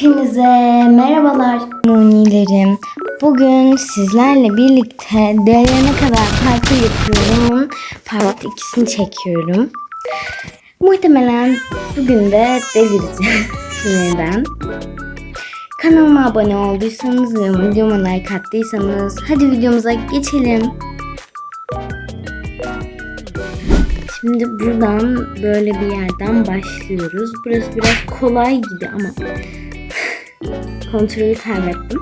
Hepinize merhabalar Munilerim. Bugün sizlerle birlikte değerine kadar parti yapıyorum. Part ikisini çekiyorum. Muhtemelen bugün de delireceğiz sinirden. Kanalıma abone olduysanız ve videoma like attıysanız hadi videomuza geçelim. Şimdi buradan böyle bir yerden başlıyoruz. Burası biraz kolay gibi ama kontrolü kaybettim.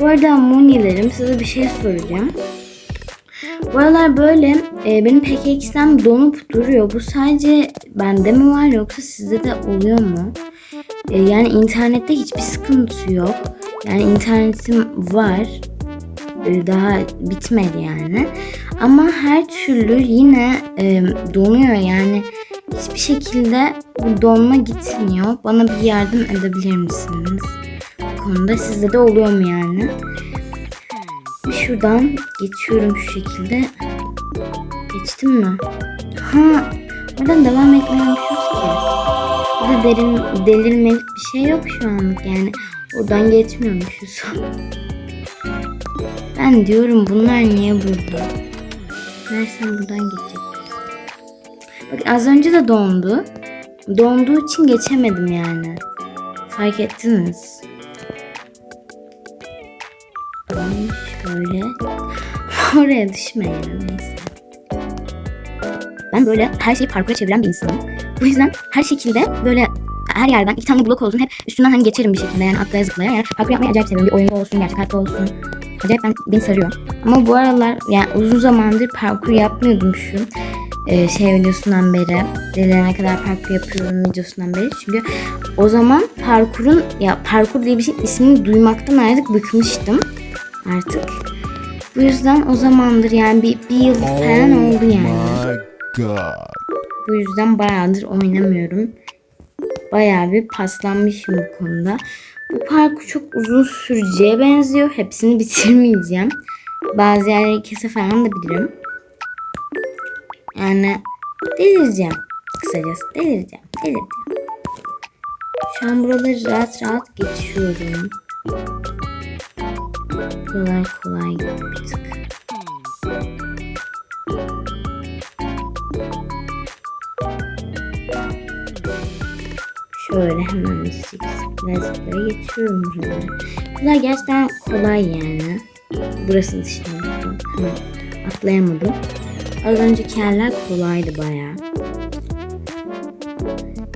Bu arada Munilerim size bir şey soracağım. Bu aralar böyle e, benim PKX'den donup duruyor. Bu sadece bende mi var yoksa sizde de oluyor mu? E, yani internette hiçbir sıkıntı yok. Yani internetim var. E, daha bitmedi yani. Ama her türlü yine e, donuyor yani. Hiçbir şekilde bu donma gitmiyor. Bana bir yardım edebilir misiniz? Konuda sizde de oluyor mu yani? Şuradan geçiyorum şu şekilde. Geçtim mi? Ha, oradan devam etmiyormuşuz ki. Burada derin, delirmelik bir şey yok şu anlık yani. Oradan geçmiyormuşuz. Ben diyorum bunlar niye burada? Meğersem buradan geçecek. Bak az önce de dondu. Donduğu için geçemedim yani. Fark ettiniz. Ben şöyle oraya düşme ya neyse. Ben böyle her şeyi parkura çeviren bir insanım. Bu yüzden her şekilde böyle her yerden iki tane blok olsun hep üstünden hani geçerim bir şekilde yani atlaya zıplaya. Yani parkur yapmayı acayip seviyorum. Bir oyunda olsun, gerçek hayatta olsun. Acayip ben, beni sarıyor. Ama bu aralar yani uzun zamandır parkur yapmıyordum şu e, şey videosundan beri. Delirene kadar parkur yapıyorum videosundan beri. Çünkü o zaman parkurun ya parkur diye bir şey ismini duymaktan artık bıkmıştım. Artık. Bu yüzden o zamandır yani bir, bir yıl falan oldu yani. my god. Bu yüzden bayağıdır oynamıyorum. Bayağı bir paslanmışım bu konuda. Bu parkur çok uzun süreceğe benziyor. Hepsini bitirmeyeceğim. Bazı yerleri kese falan da bilirim. Yani delireceğim. Kısacası delireceğim. Delireceğim. Şu an buraları rahat rahat geçiyorum. Kolay bir tık. Şöyle hemen zıplaya geçiyorum buraları. Bunlar gerçekten kolay yani. Burası dışında hemen atlayamadım. Az önceki yerler kolaydı baya.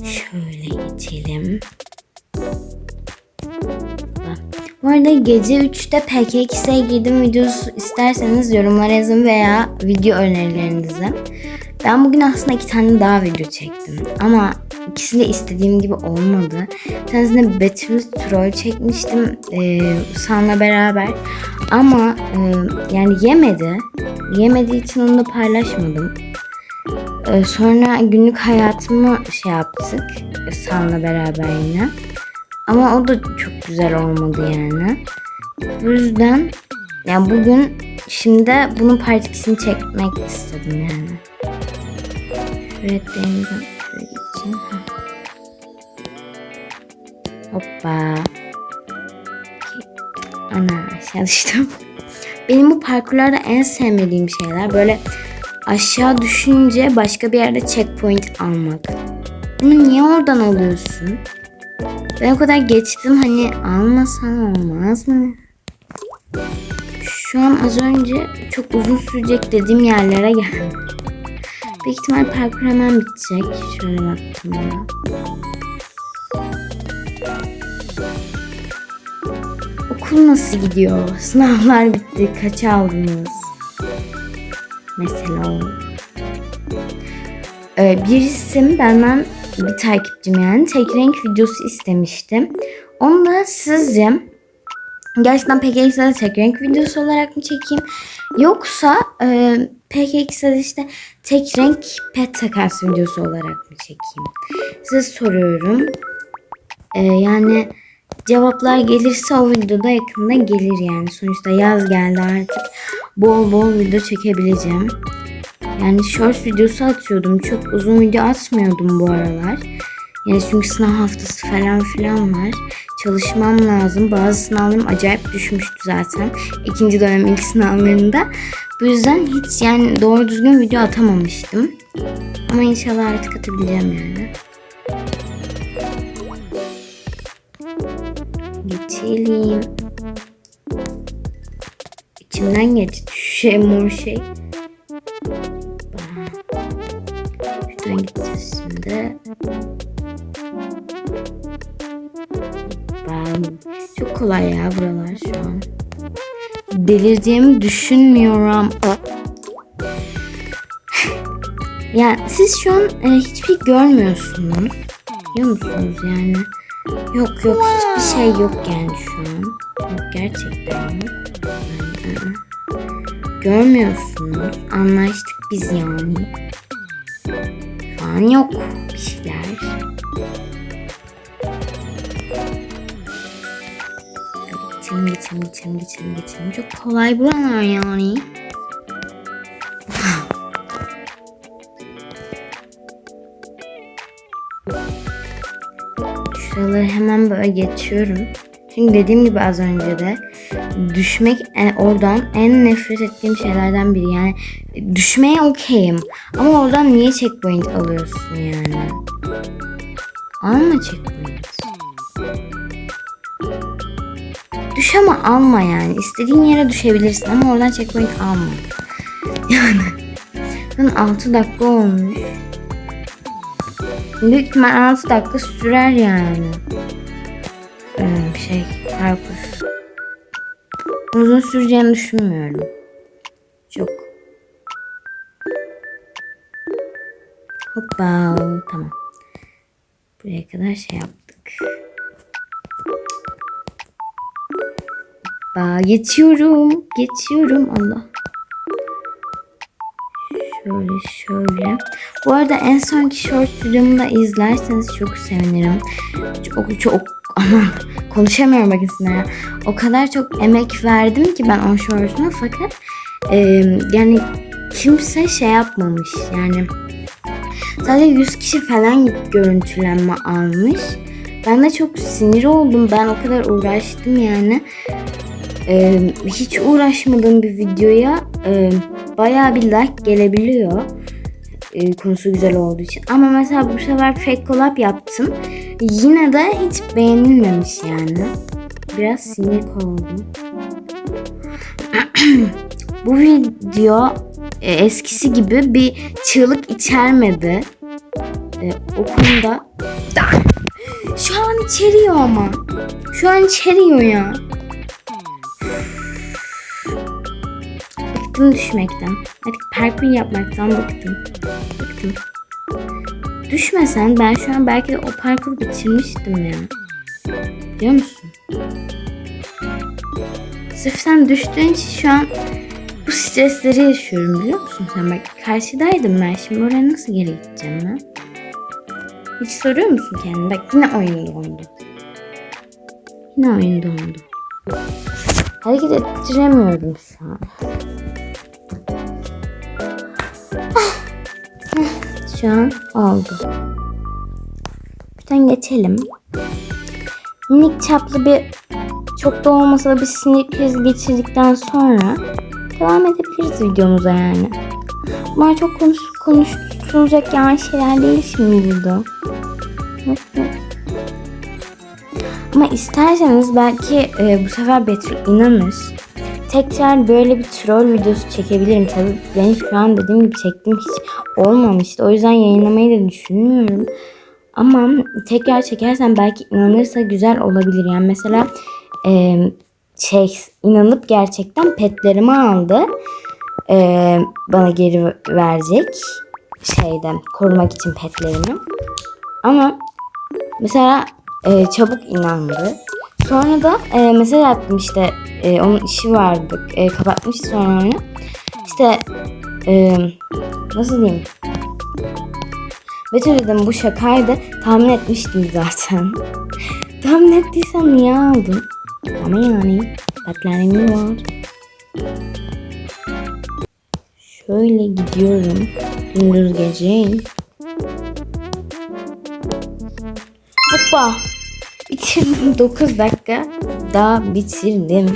Şöyle geçelim. Arada gece 3'te PKX'e girdim videosu isterseniz yorumlara yazın veya video önerilerinizi. Ben bugün aslında iki tane daha video çektim. Ama ikisi de istediğim gibi olmadı. Bir tanesinde Betül Troll çekmiştim e, San'la beraber. Ama e, yani yemedi. Yemediği için onu da paylaşmadım. E, sonra günlük hayatımı şey yaptık. e, San'la beraber yine. Ama o da çok güzel olmadı yani. Bu yüzden yani bugün şimdi bunun part çekmek istedim yani. Geçeyim. Ha. Hoppa. Ana aşağı düştüm. Benim bu parkurlarda en sevmediğim şeyler böyle aşağı düşünce başka bir yerde checkpoint almak. Bunu niye oradan alıyorsun? Ben o kadar geçtim hani almasan olmaz mı? Şu an az önce çok uzun sürecek dediğim yerlere geldim. Büyük ihtimal parkur hemen bitecek. Şöyle baktım ya. Okul nasıl gidiyor? Sınavlar bitti. Kaç aldınız? Mesela o. Ee, birisi benden bir takipçim yani tek renk videosu istemiştim. Onu da sizce gerçekten PKX'de tek renk videosu olarak mı çekeyim? Yoksa e, PKX'de işte tek renk pet takas videosu olarak mı çekeyim? Size soruyorum. E, yani cevaplar gelirse o videoda yakında gelir yani. Sonuçta yaz geldi artık. Bol bol video çekebileceğim. Yani short videosu atıyordum. Çok uzun video atmıyordum bu aralar. Yani çünkü sınav haftası falan filan var. Çalışmam lazım. Bazı sınavlarım acayip düşmüştü zaten. İkinci dönem ilk sınavlarında. Bu yüzden hiç yani doğru düzgün video atamamıştım. Ama inşallah artık atabileceğim yani. Geçelim. İçimden geçti şu şey mor şey. Çok kolay ya buralar şu an. Delireceğimi düşünmüyorum. Yani siz şu an e, hiçbir şey görmüyorsunuz. Biliyor musunuz yani? Yok yok hiçbir şey yok yani şu an. Yok gerçekten yok. Görmüyorsunuz. Anlaştık biz yani. Şu an yok bir şeyler. Geçelim geçelim geçelim geçelim geçelim. Çok kolay buralar yani. Şuraları hemen böyle geçiyorum. Çünkü dediğim gibi az önce de düşmek oradan en nefret ettiğim şeylerden biri. Yani düşmeye okeyim. Ama oradan niye checkpoint alıyorsun yani? Alma checkpoint. Düş ama alma yani. İstediğin yere düşebilirsin ama oradan checkpoint alma. Yani. Lan 6 dakika olmuş. Büyük ihtimal 6 dakika sürer yani. Hmm, şey parkur. Uzun süreceğini düşünmüyorum. Çok. Hoppa tamam. Buraya kadar şey yaptık. Hoppa geçiyorum. Geçiyorum Allah. Şöyle şöyle. Bu arada en sonki short videomu da izlerseniz çok sevinirim. Çok çok aman konuşamıyorum bakın sizinle. O kadar çok emek verdim ki ben o short'uma fakat e, yani kimse şey yapmamış yani sadece 100 kişi falan görüntülenme almış. Ben de çok sinir oldum. Ben o kadar uğraştım yani. Ee, hiç uğraşmadığım bir videoya e, bayağı bir like gelebiliyor. E, konusu güzel olduğu için. Ama mesela bu sefer fake collab yaptım. Yine de hiç beğenilmemiş yani. Biraz sinir oldum. bu video e, eskisi gibi bir çığlık içermedi. E, o şu an içeriyor ama. Şu an içeriyor ya. Bıktım düşmekten. Artık parkur yapmaktan bıktım. Bıktım. Düşmesen ben şu an belki de o parkuru bitirmiştim ya. Biliyor musun? Sırf sen düştüğün için şu an bu stresleri yaşıyorum biliyor musun sen? Bak karşıdaydım ben şimdi oraya nasıl geri gideceğim ben? Hiç soruyor musun kendine? Bak yine oyun dondu. Yine oyun dondu. Hareket ettiremiyorum şu an. Şu an oldu. Buradan geçelim. Minik çaplı bir çok da olmasa da bir sinir krizi geçirdikten sonra devam edebiliriz videomuza yani. Bunlar çok konuş, konuşulacak yani şeyler değil şimdi burada. Ama isterseniz belki e, bu sefer Betül inanır. Tekrar böyle bir troll videosu çekebilirim. Tabii benim şu an dediğim gibi çektiğim hiç olmamıştı. O yüzden yayınlamayı da düşünmüyorum. Ama tekrar çekersem belki inanırsa güzel olabilir. Yani mesela e, şey inanıp gerçekten petlerimi aldı. E, bana geri verecek şeyden korumak için petlerimi. Ama mesela e, çabuk inandı. Sonra da e, mesaj attım işte e, onun işi vardı. E, kapatmıştı sonra onu. İşte e, nasıl diyeyim? Betül dedim bu şakaydı. Tahmin etmiştim zaten. Tahmin ettiysen niye aldın? Ama yani bekleneni var. Şöyle gidiyorum. Gündüz gece. Hoppa. Bitirdim 9 dakika. Daha bitirdim.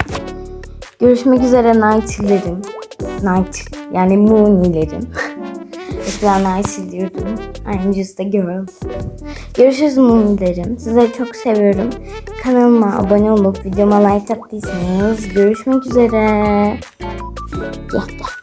Görüşmek üzere Night'lerim. Night yani Moon'lerim. Ekran Night diyordum. I'm just a girl. Görüşürüz Moon'lerim. Sizleri çok seviyorum. Kanalıma abone olup videoma like attıysanız görüşmek üzere. Gel. gel.